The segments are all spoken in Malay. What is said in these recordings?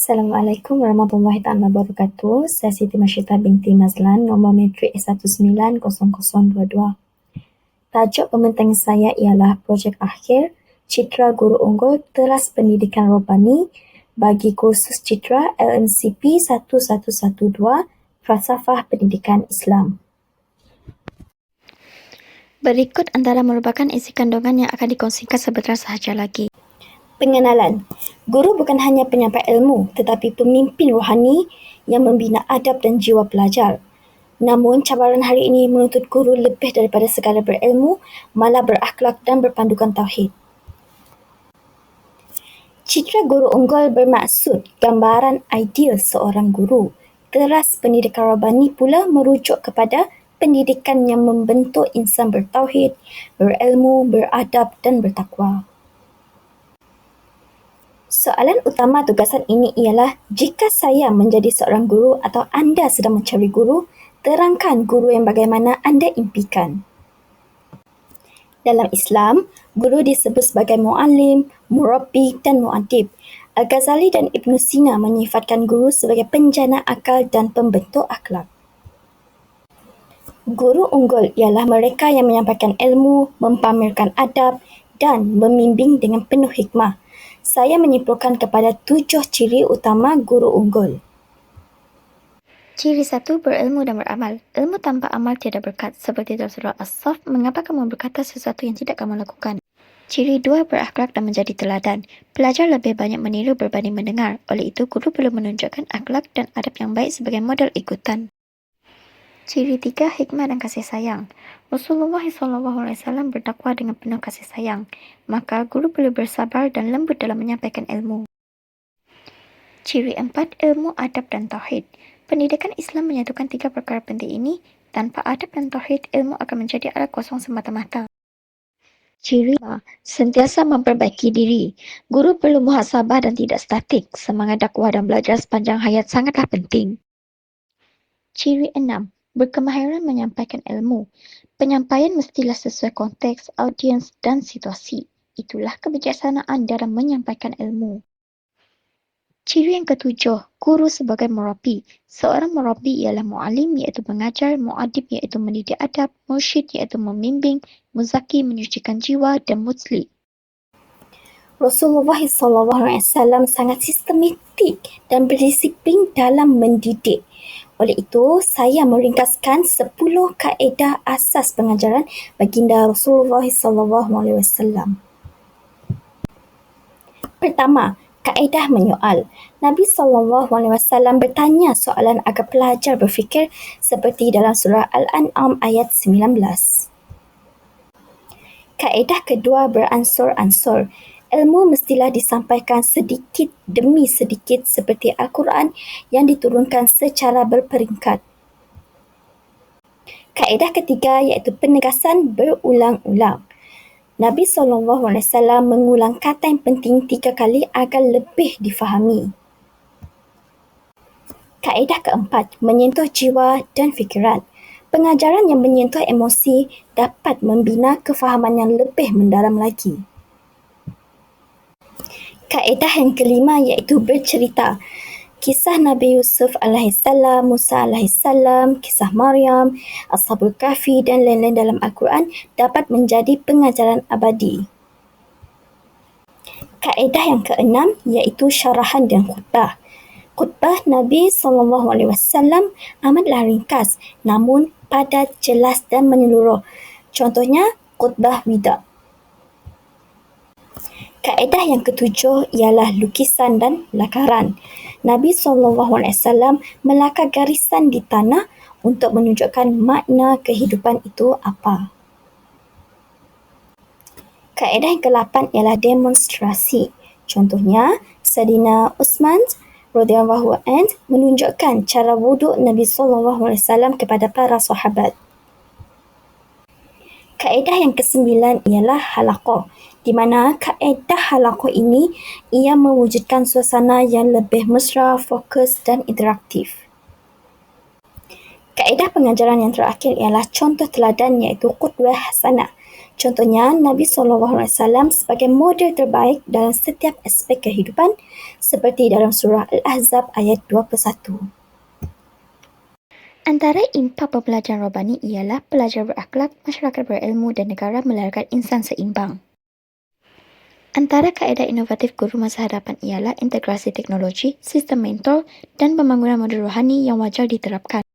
Assalamualaikum warahmatullahi taala wabarakatuh. Saya Siti Masyita binti Mazlan, nombor metrik 190022. Tajuk pembentang saya ialah projek akhir Citra Guru Unggul Teras Pendidikan Robani bagi kursus Citra LMCP 1112 Falsafah Pendidikan Islam. Berikut antara merupakan isi kandungan yang akan dikongsikan sebentar sahaja lagi. Pengenalan. Guru bukan hanya penyampai ilmu tetapi pemimpin rohani yang membina adab dan jiwa pelajar. Namun, cabaran hari ini menuntut guru lebih daripada segala berilmu, malah berakhlak dan berpandukan tauhid. Citra guru unggul bermaksud gambaran ideal seorang guru. Teras pendidikan Rabbani pula merujuk kepada pendidikan yang membentuk insan bertauhid, berilmu, beradab dan bertakwa. Soalan utama tugasan ini ialah jika saya menjadi seorang guru atau anda sedang mencari guru, terangkan guru yang bagaimana anda impikan. Dalam Islam, guru disebut sebagai mu'alim, murabbi dan mu'adib. Al-Ghazali dan Ibn Sina menyifatkan guru sebagai penjana akal dan pembentuk akhlak. Guru unggul ialah mereka yang menyampaikan ilmu, mempamerkan adab dan membimbing dengan penuh hikmah saya menyimpulkan kepada tujuh ciri utama guru unggul. Ciri satu, berilmu dan beramal. Ilmu tanpa amal tiada berkat. Seperti dalam surah As-Saf, mengapa kamu berkata sesuatu yang tidak kamu lakukan? Ciri dua, berakhlak dan menjadi teladan. Pelajar lebih banyak meniru berbanding mendengar. Oleh itu, guru perlu menunjukkan akhlak dan adab yang baik sebagai model ikutan. Ciri tiga, hikmah dan kasih sayang. Rasulullah SAW berdakwah dengan penuh kasih sayang, maka guru perlu bersabar dan lembut dalam menyampaikan ilmu. Ciri empat, ilmu, adab dan tauhid. Pendidikan Islam menyatukan tiga perkara penting ini. Tanpa adab dan tauhid, ilmu akan menjadi alat kosong semata-mata. Ciri sentiasa memperbaiki diri. Guru perlu muhasabah dan tidak statik. Semangat dakwah dan belajar sepanjang hayat sangatlah penting. Ciri enam, berkemahiran menyampaikan ilmu. Penyampaian mestilah sesuai konteks, audiens dan situasi. Itulah kebijaksanaan dalam menyampaikan ilmu. Ciri yang ketujuh, guru sebagai murabi. Seorang murabi ialah mu'alim iaitu mengajar, mu'adib iaitu mendidik adab, mursyid iaitu membimbing, muzaki menyucikan jiwa dan mutli. Rasulullah SAW sangat sistematik dan berdisiplin dalam mendidik. Oleh itu, saya meringkaskan 10 kaedah asas pengajaran baginda Rasulullah SAW. Pertama, kaedah menyoal. Nabi SAW bertanya soalan agar pelajar berfikir seperti dalam surah Al-An'am ayat 19. Kaedah kedua beransur-ansur ilmu mestilah disampaikan sedikit demi sedikit seperti Al-Quran yang diturunkan secara berperingkat. Kaedah ketiga iaitu penegasan berulang-ulang. Nabi SAW mengulang kata yang penting tiga kali agar lebih difahami. Kaedah keempat, menyentuh jiwa dan fikiran. Pengajaran yang menyentuh emosi dapat membina kefahaman yang lebih mendalam lagi. Kaedah yang kelima iaitu bercerita. Kisah Nabi Yusuf AS, Musa AS, kisah Maryam, Ashabul Kahfi dan lain-lain dalam Al-Quran dapat menjadi pengajaran abadi. Kaedah yang keenam iaitu syarahan dan khutbah. Khutbah Nabi SAW amatlah ringkas namun padat, jelas dan menyeluruh. Contohnya, khutbah wida. Kaedah yang ketujuh ialah lukisan dan lakaran. Nabi SAW melakar garisan di tanah untuk menunjukkan makna kehidupan itu apa. Kaedah yang ke-8 ialah demonstrasi. Contohnya, Sadina Usman radhiyallahu an menunjukkan cara wuduk Nabi SAW kepada para sahabat. Kaedah yang kesembilan ialah halaqah di mana kaedah halaqah ini ia mewujudkan suasana yang lebih mesra, fokus dan interaktif. Kaedah pengajaran yang terakhir ialah contoh teladan iaitu qudwah hasanah. Contohnya, Nabi SAW sebagai model terbaik dalam setiap aspek kehidupan seperti dalam surah Al-Ahzab ayat 21. Antara impak pembelajaran robani ialah pelajar berakhlak, masyarakat berilmu dan negara melahirkan insan seimbang. Antara kaedah inovatif guru masa hadapan ialah integrasi teknologi, sistem mentor dan pembangunan model rohani yang wajar diterapkan.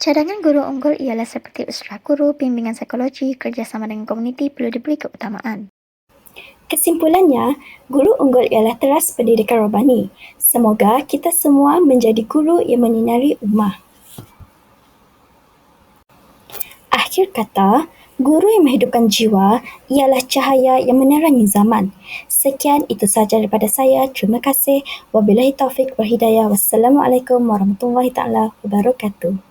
Cadangan guru unggul ialah seperti usaha guru, bimbingan psikologi, kerjasama dengan komuniti perlu diberi keutamaan. Kesimpulannya, guru unggul ialah teras pendidikan robani. Semoga kita semua menjadi guru yang menyinari ummah. Akhir kata, Guru yang menghidupkan jiwa ialah cahaya yang menerangi zaman. Sekian itu sahaja daripada saya. Terima kasih. Wabillahi taufik wal hidayah. Wassalamualaikum warahmatullahi taala wabarakatuh.